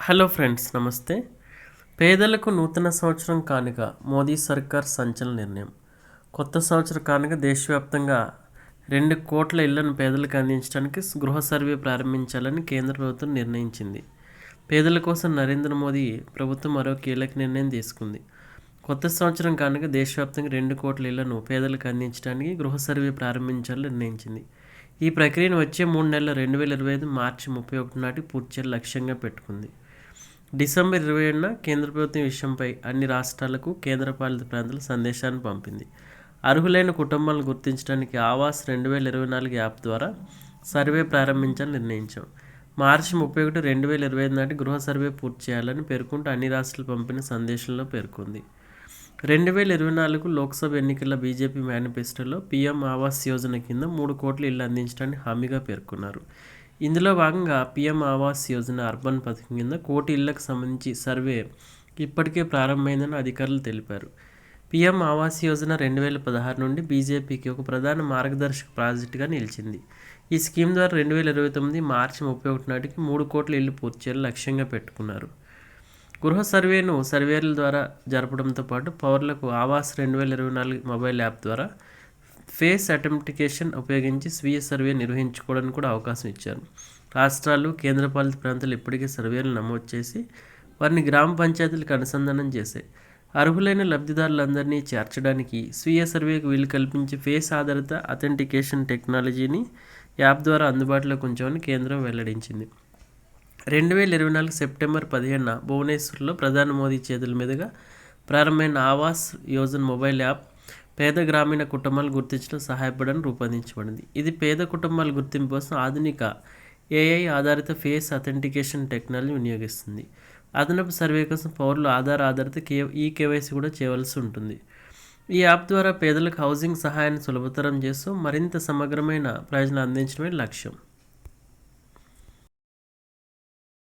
Hello friends నమస్తే. పేదలకు నూతన సంవత్సరం కానుక మోదీ సర్కార్ సంచలన నిర్ణయం. కొత్త సంవత్సర కానుక దేశవ్యాప్తంగా రెండు కోట్ల ఇళ్ళను పేదలకు అందించడానికి గృహ సర్వే ప్రారంభించాలని కేంద్ర ప్రభుత్వం నిర్ణయించింది. పేదల కోసం నరేంద్ర మోదీ ప్రభుత్వం మరో కీలక నిర్ణయం తీసుకుంది. కొత్త సంవత్సరం కానుక దేశవ్యాప్తంగా రెండు కోట్ల ఇళ్ళను పేదలకు అందించడానికి గృహ సర్వే ప్రారంభించాలని నిర్ణయించింది. ఈ ప్రక్రియను వచ్చే మూడు నెలల రెండు వేల ఇరవై ఐదు మార్చి ముప్పై ఒకటి నాటి పూర్తి చేయాలని లక్ష్యంగా పెట్టుకుంది. డిసెంబర్ ఇరవై ఏడున కేంద్ర ప్రభుత్వం విషయంపై అన్ని రాష్ట్రాలకు కేంద్రపాలిత ప్రాంతాల సందేశాన్ని పంపింది. అర్హులైన కుటుంబాలను గుర్తించడానికి ఆవాస్ రెండు వేల ఇరవై నాలుగు యాప్ ద్వారా సర్వే ప్రారంభించాలని నిర్ణయించాం. మార్చి ముప్పై ఒకటి రెండు వేల ఇరవై ఐదు నాటి గృహ సర్వే పూర్తి చేయాలని పేర్కొంటూ అన్ని రాష్ట్రాలు పంపిన సందేశంలో పేర్కొంది. రెండు వేల ఇరవై నాలుగు లోక్సభ ఎన్నికల బీజేపీ మేనిఫెస్టోలో పీఎం ఆవాస్ యోజన కింద మూడు కోట్ల ఇళ్ళు అందించడానికి హామీగా పేర్కొన్నారు. ఇందులో భాగంగా పిఎం ఆవాస్ యోజన అర్బన్ పథకం కింద కోటి ఇళ్ళకు సంబంధించి సర్వే ఇప్పటికే ప్రారంభమైందని అధికారులు తెలిపారు. పిఎం ఆవాస్ యోజన రెండు వేల పదహారు నుండి బీజేపీకి ఒక ప్రధాన మార్గదర్శక ప్రాజెక్టుగా నిలిచింది. ఈ స్కీమ్ ద్వారా రెండు వేల ఇరవై తొమ్మిది మార్చి ముప్పై ఒకటి నాటికి మూడు కోట్ల ఇళ్ళు పూర్తి చేయాలని లక్ష్యంగా పెట్టుకున్నారు. గృహ సర్వేను సర్వేల ద్వారా జరపడంతో పాటు పౌరులకు ఆవాస్ రెండు వేల ఇరవై నాలుగు మొబైల్ యాప్ ద్వారా ఫేస్ అటెంప్టికేషన్ ఉపయోగించి స్వీయ సర్వే నిర్వహించుకోవడానికి కూడా అవకాశం ఇచ్చారు. రాష్ట్రాలు కేంద్రపాలిత ప్రాంతాలు ఇప్పటికే సర్వేలు నమోదు చేసి వారిని గ్రామ పంచాయతీలకు అనుసంధానం చేశాయి. అర్హులైన లబ్ధిదారులందరినీ చేర్చడానికి స్వీయ సర్వేకు వీలు కల్పించే ఫేస్ ఆధారిత అథెంటికేషన్ టెక్నాలజీని యాప్ ద్వారా అందుబాటులోకి ఉంచామని కేంద్రం వెల్లడించింది. రెండు వేల ఇరవై నాలుగు సెప్టెంబర్ పదిహేనున భువనేశ్వర్లో ప్రధాని మోదీ చేతుల మీదుగా ప్రారంభమైన ఆవాస్ యోజన మొబైల్ యాప్ పేద గ్రామీణ కుటుంబాలు గుర్తించడం సహాయపడని రూపొందించబడింది. ఇది పేద కుటుంబాల గుర్తింపు కోసం ఆధునిక ఏఐ ఆధారిత ఫేస్ అథెంటికేషన్ టెక్నాలజీ వినియోగిస్తుంది. అదనపు సర్వే కోసం పౌరులు ఆధార్ ఆధారిత కే ఈ కేవైసీ కూడా చేయవలసి ఉంటుంది. ఈ యాప్ ద్వారా పేదలకు హౌసింగ్ సహాయాన్ని సులభతరం చేస్తూ మరింత సమగ్రమైన ప్రయోజనం అందించడమే లక్ష్యం.